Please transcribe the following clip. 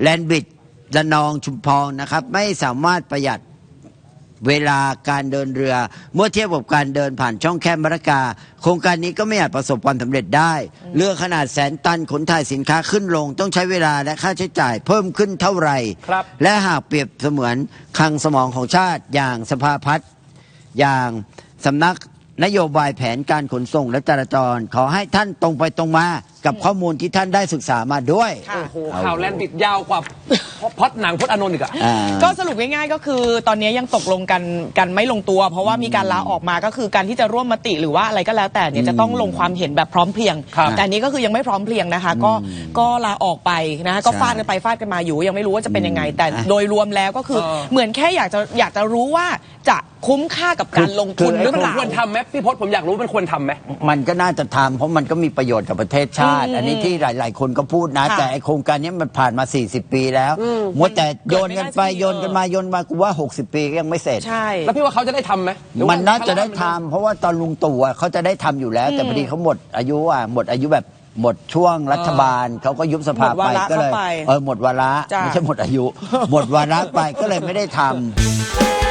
แลนบิดระนองชุมพรนะครับ ไม่สามารถประหยัดเวลาการเดินเรือ เมื่อเทียบกับการเดินผ่านช่องแคบมะระกา โครงการนี้ก็ไม่อาจประสบความสำเร็จได้ เรือขนาดแสนตันขนถ่ายสินค้าขึ้นลง ต้องใช้เวลาและค่าใช้จ่ายเพิ่มขึ้นเท่าไหร่ครับ และหากเปรียบเสมือนคลังสมองของชาติอย่างสภาพัฒน์อย่างสำนัก นโยบายแผนการขนส่งและจราจร ขอให้ท่านตรงไปตรงมา กับข้อมูลที่ท่านได้ศึกษามาด้วย โอ้โหข่าวแลนด์บิดยาวกว่าพล็อดหนังพจน์อานนท์อีกอะอ่า ก็สรุปง่ายๆก็คือตอนนี้ยังตกลงกันกันไม่ลงตัว เพราะว่ามีการลาออกมาก็คือการที่จะร่วมมติหรือว่าอะไรก็แล้วแต่เนี่ยจะต้องลงความเห็นแบบพร้อมเพรียง ครับแต่อันนี้ก็คือยังไม่พร้อมเพรียงนะคะ ก็ก็ลาออกไปนะคะก็ใช่ ฟาดกันไปฟาดกันมาอยู่ ยังไม่รู้ว่าจะเป็นยังไง แต่อะโดยรวมแล้วก็คือเออ เหมือนแค่อยากจะอยากจะรู้ว่าจะคุ้มค่ากับการลงทุนคือหรือมันเปล่า ควรทำไหมพี่พศผมอยากรู้มันควรทำไหม มันก็น่าจะทำเพราะมันก็มีประโยชน์กับประเทศชาติอืมอันนี้ที่หลาย ๆ คนก็พูดนะ ค่ะแต่ไอโครงการนี้มันผ่านมา 40 ปีแล้วมัวแต่โยนกันไปเกิดไม่ได้สักทีโยนกันมาโยนมากูว่า 60 ปีก็ยังไม่เสร็จ ใช่ แล้วพี่ว่าเขาจะได้ทำไหมหรือว่มันน่าจะได้ทำเพราะว่าตอนลุงตู่อะเขาจะได้ทำอยู่แล้ว แต่พอดีเขาหมดอายุอะหมดอายุแบบหมดช่วงรัฐบาลเขาก็ยุบสภาหมดไปวาระก็เลยเข้าไปเออหมดวาระจ้ะ ไม่ใช่หมดอายุ หมดวาระไปก็เลยไม่ได้ทำ